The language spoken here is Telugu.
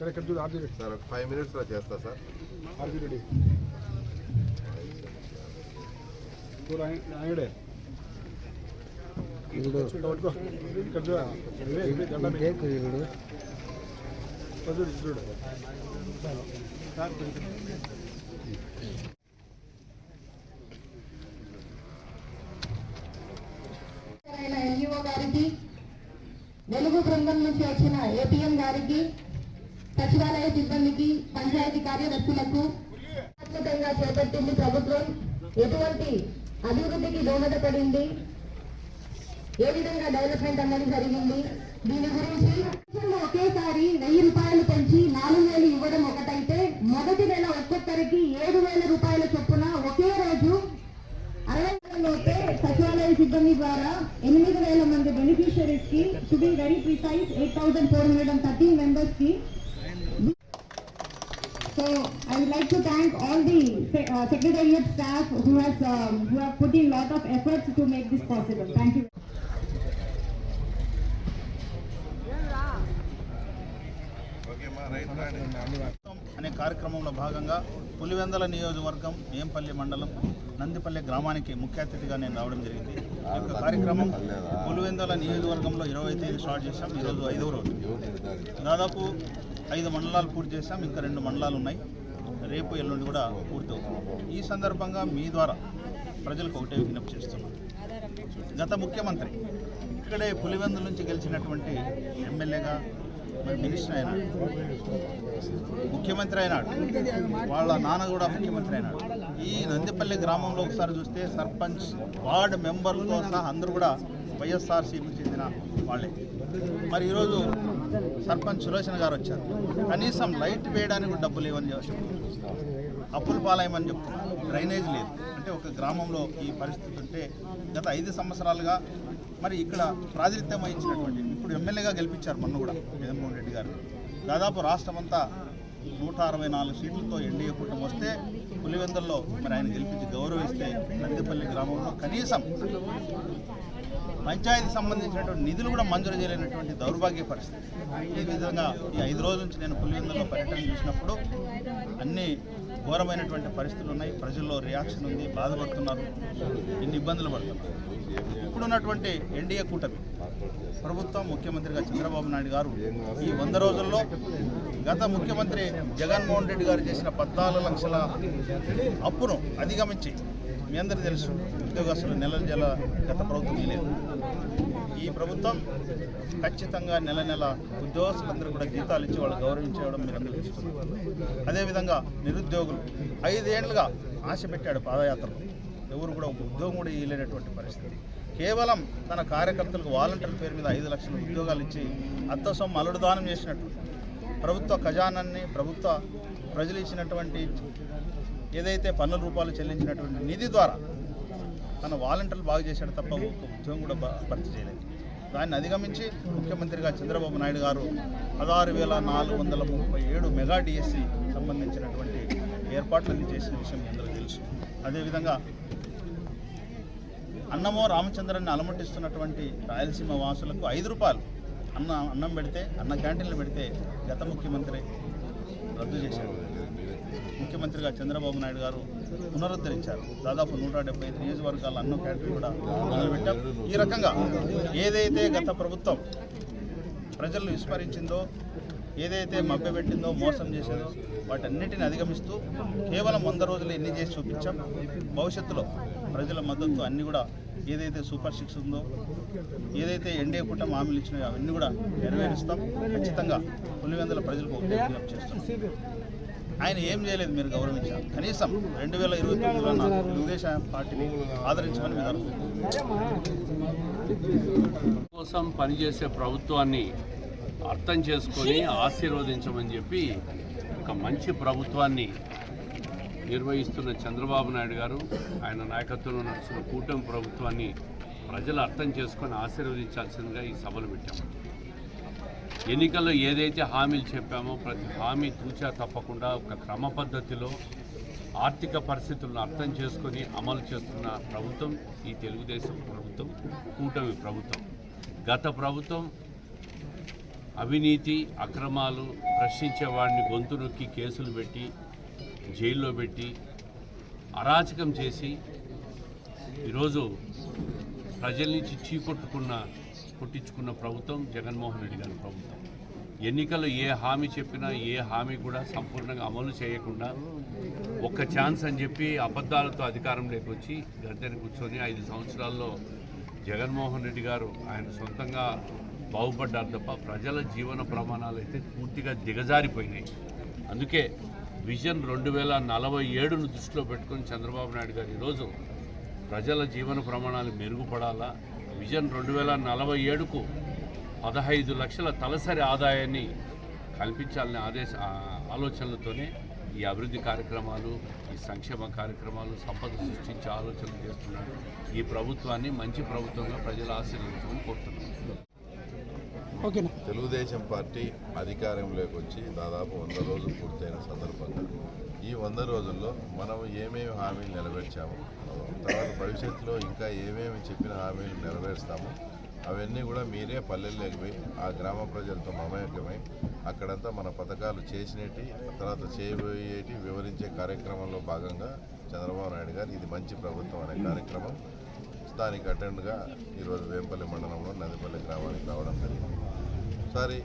ఇక్కడ ఇక్కడ చూడు ఆర్జీ సార్ ఒక ఫైవ్ మినిట్స్లో చేస్తా సార్. ఆర్జీ రెడ్డి ఆయనడే ఇక్కడ చూడు చూడు సార్ వెలుగు బృందం నుంచి వచ్చిన ఏపీఎం గారికి సచివాలయ సిబ్బందికి పంచాయతీ కార్యదర్శులకు చేపట్టింది ప్రభుత్వం. ఎటువంటి అభివృద్ధికి దోహదపడింది ఏ విధంగా డెవలప్మెంట్ అన్నది జరిగింది? దీని గురించి ఒకేసారి వెయ్యి రూపాయలు పెంచి నాలుగు వేలు ఇవ్వడం ఒకటైతే మొదటి నెల ఒక్కొక్కరికి ఏడు వేల రూపాయల చొప్పున ఒకే రోజు అరవై లోపే సచివాలయ సిబ్బంది ద్వారా ఎనిమిది వేల మంది బెనిఫిషరీస్కి to be very precise eight thousand four hundred and thirteen మెంబర్స్కి So I would like to thank all the uh, secretariat staff who has um, who have put in lot of efforts to make this possible. Thank you. అనే కార్యక్రమంలో భాగంగా పులివెందల నియోజకవర్గం ఏంపల్లి మండలం నందిపల్లి గ్రామానికి ముఖ్య అతిథిగా నేను రావడం జరిగింది ఈ యొక్క కార్యక్రమం పులివెందల నియోజకవర్గంలో ఇరవై తేదీ స్టార్ట్ చేశాం ఈరోజు ఐదవ రోజు దాదాపు ఐదు మండలాలు పూర్తి చేశాం ఇంకా రెండు మండలాలు ఉన్నాయి. రేపు ఎల్లుండి కూడా పూర్తి అవుతుంది. ఈ సందర్భంగా మీ ద్వారా ప్రజలకు ఒకటే విజ్ఞప్తి చేస్తున్నాం గత ముఖ్యమంత్రి ఇక్కడే పులివెందుల నుంచి గెలిచినటువంటి ఎమ్మెల్యేగా మరి మినిస్టర్ అయినాడు. ముఖ్యమంత్రి అయినాడు. వాళ్ళ నాన్న కూడా ముఖ్యమంత్రి అయినాడు. ఈ నందిపల్లి గ్రామంలో ఒకసారి చూస్తే సర్పంచ్ వార్డు మెంబర్లతో సహా అందరూ కూడా వైఎస్ఆర్సీపీకి చెందిన వాళ్ళే. మరి ఈరోజు సర్పంచ్ సులోచన గారు వచ్చారు. కనీసం లైట్ వేయడానికి కూడా డబ్బులు ఇవ్వని చెప్పి అప్పులు పాలయమని చెప్తున్నారు. డ్రైనేజ్ లేదు. అంటే ఒక గ్రామంలో ఈ పరిస్థితి ఉంటే గత ఐదు సంవత్సరాలుగా మరి ఇక్కడ ప్రాతినిధ్యం వహించినటువంటి ఇప్పుడు ఎమ్మెల్యేగా గెలిపించారు మొన్న కూడా జగన్మోహన్ రెడ్డి గారు. దాదాపు రాష్ట్రమంతా నూట అరవై నాలుగు సీట్లతో ఎన్డీఏ కూటమి వస్తే పులివెందుల్లో మరి ఆయన గెలిపించి గౌరవిస్తే నందిపల్లి గ్రామంలో కనీసం పంచాయతీ సంబంధించినటువంటి నిధులు కూడా మంజూరు చేయలేనటువంటి దౌర్భాగ్య పరిస్థితి. ఈ విధంగా ఈ ఐదు రోజుల నుంచి నేను పులివెందులో పర్యటన చేసినప్పుడు అన్ని ఘోరమైనటువంటి పరిస్థితులు ఉన్నాయి. ప్రజల్లో రియాక్షన్ ఉంది బాధపడుతున్నారు ఇన్ని ఇబ్బందులు పడుతున్నారు. ఇప్పుడున్నటువంటి ఎన్డీఏ కూటమి ప్రభుత్వం ముఖ్యమంత్రిగా చంద్రబాబు నాయుడు గారు ఈ వంద రోజుల్లో గత ముఖ్యమంత్రి జగన్మోహన్ రెడ్డి గారు చేసిన పద్నాలుగు లక్షల అప్పును అధిగమించి మీ అందరికీ తెలుసు. ఉద్యోగస్తులు నెల నెల గత ప్రభుత్వం ఇవ్వలేదు ఈ ప్రభుత్వం ఖచ్చితంగా నెల నెల ఉద్యోగస్తులందరూ కూడా జీతాలు ఇచ్చి వాళ్ళు గౌరవించడం మీరు అందరూ చూస్తున్నారు. అదేవిధంగా నిరుద్యోగులు ఐదేళ్ళుగా ఆశ పెట్టాడు పాదయాత్రలో. ఎవరు కూడా ఒక ఉద్యోగం కూడా ఇవ్వలేనటువంటి పరిస్థితి. కేవలం తన కార్యకర్తలకు వాలంటీర్ పేరు మీద ఐదు లక్షల ఉద్యోగాలు ఇచ్చి అత్త సొమ్ము దానం చేసినట్టు. ప్రభుత్వ ఖజానాన్ని ప్రభుత్వ ప్రజలు ఇచ్చినటువంటి ఏదైతే పన్నుల రూపాయలు చెల్లించినటువంటి నిధి ద్వారా తన వాలంటీర్లు బాగు చేశాడు తప్ప ఒక ఉద్యోగం కూడా భర్తీ చేయలేదు. దాన్ని అధిగమించి ముఖ్యమంత్రిగా చంద్రబాబు నాయుడు గారు పదహారు వేల నాలుగు వందల ముప్పై ఏడు మెగా డిఎస్సి సంబంధించినటువంటి ఏర్పాట్లన్నీ చేసిన విషయం మీ అందరికీ తెలుసు. అదేవిధంగా అన్నమో రామచంద్రాన్ని అలమటిస్తున్నటువంటి రాయలసీమ వాసులకు ఐదు రూపాయలు అన్న అన్నం పెడితే అన్న క్యాంటీన్లు పెడితే గత ముఖ్యమంత్రి రద్దు చేశారు. ముఖ్యమంత్రిగా చంద్రబాబు నాయుడు గారు పునరుద్ధరించారు. దాదాపు నూట డెబ్బై ఐదు నియోజకవర్గాల అన్న క్యాటరీ కూడా మొదలుపెట్టాం. ఈ రకంగా ఏదైతే గత ప్రభుత్వం ప్రజలను విస్మరించిందో ఏదైతే మభ్యపెట్టిందో మోసం చేసేదో వాటన్నిటిని అధిగమిస్తూ కేవలం వంద రోజులు ఎన్ని చేసి చూపించాం. భవిష్యత్తులో ప్రజల మద్దతు అన్నీ కూడా ఏదైతే సూపర్ సిక్స్ ఉందో ఏదైతే ఎన్డీఏ కూటమి హామీలు ఇచ్చినాయో అవన్నీ కూడా నెరవేరుస్తాం. ఖచ్చితంగా పులివెందుల ప్రజలకు చేస్తున్నాం. చేస్తాం ఆయన ఏం చేయలేదు మీరు గౌరవించారు కనీసం రెండు వేల ఇరవై తొమ్మిదిలో తెలుగుదేశం పార్టీని ఆదరించమని మీరు కోసం పనిచేసే ప్రభుత్వాన్ని అర్థం చేసుకొని ఆశీర్వదించమని చెప్పి ఒక మంచి ప్రభుత్వాన్ని నిర్వహిస్తున్న చంద్రబాబు నాయుడు గారు ఆయన నాయకత్వంలో నడుస్తున్న కూటమి ప్రభుత్వాన్ని ప్రజలు అర్థం చేసుకొని ఆశీర్వదించాల్సిందిగా ఈ సభలు పెట్టాము ఎన్నికల్లో ఏదైతే హామీలు చెప్పామో ప్రతి హామీ తూచా తప్పకుండా ఒక క్రమ పద్ధతిలో ఆర్థిక పరిస్థితులను అర్థం చేసుకొని అమలు చేస్తున్న ప్రభుత్వం ఈ తెలుగుదేశం ప్రభుత్వం కూటమి ప్రభుత్వం. గత ప్రభుత్వం అవినీతి అక్రమాలు ప్రశ్నించే వాడిని గొంతు నొక్కి కేసులు పెట్టి జైల్లో పెట్టి అరాచకం చేసి ఈరోజు ప్రజల నుంచి చీకొట్టుకున్న పుట్టించుకున్న ప్రభుత్వం జగన్మోహన్ రెడ్డి గారి ప్రభుత్వం. ఎన్నికల్లో ఏ హామీ చెప్పినా ఏ హామీ కూడా సంపూర్ణంగా అమలు చేయకుండా ఒక్క ఛాన్స్ అని చెప్పి అబద్ధాలతో అధికారంలోకి వచ్చి గద్దెని కూర్చొని ఐదు సంవత్సరాల్లో జగన్మోహన్ రెడ్డి గారు ఆయన సొంతంగా బాగుపడ్డారు తప్ప ప్రజల జీవన ప్రమాణాలు అయితే పూర్తిగా దిగజారిపోయినాయి. అందుకే విజన్ రెండు వేల నలభై ఏడును దృష్టిలో పెట్టుకుని చంద్రబాబు నాయుడు గారు ఈరోజు ప్రజల జీవన ప్రమాణాలు మెరుగుపడాలా విజన్ రెండు వేల నలభై ఏడుకు పదహైదు లక్షల తలసరి ఆదాయాన్ని కల్పించాలనే ఆదేశ ఆలోచనలతోనే ఈ అభివృద్ధి కార్యక్రమాలు ఈ సంక్షేమ కార్యక్రమాలు సంపద సృష్టించే ఆలోచనలు చేస్తున్నాడు ఈ ప్రభుత్వాన్ని మంచి ప్రభుత్వంగా ప్రజలు ఆశీర్వదించమని కోరుతున్నాను. తెలుగుదేశం పార్టీ అధికారంలోకి వచ్చి దాదాపు వంద రోజులు పూర్తయిన సందర్భంగా ఈ వంద రోజుల్లో మనం ఏమేమి హామీలు నెరవేర్చాము? తర్వాత భవిష్యత్తులో ఇంకా ఏమేమి చెప్పిన హామీలు నెరవేరుస్తాము? అవన్నీ కూడా మీరే పల్లెల్లోకి పోయి ఆ గ్రామ ప్రజలతో మమేకమై అక్కడంతా మన పథకాలు చేసినట్టు తర్వాత చేయబోయేటి వివరించే కార్యక్రమంలో భాగంగా చంద్రబాబు నాయుడు గారు ఇది మంచి ప్రభుత్వం అనే కార్యక్రమం దానికి అటెండ్గా ఈరోజు వేంపల్లి మండలంలో నదిపల్లి గ్రామానికి రావడం జరిగింది. ఒకసారి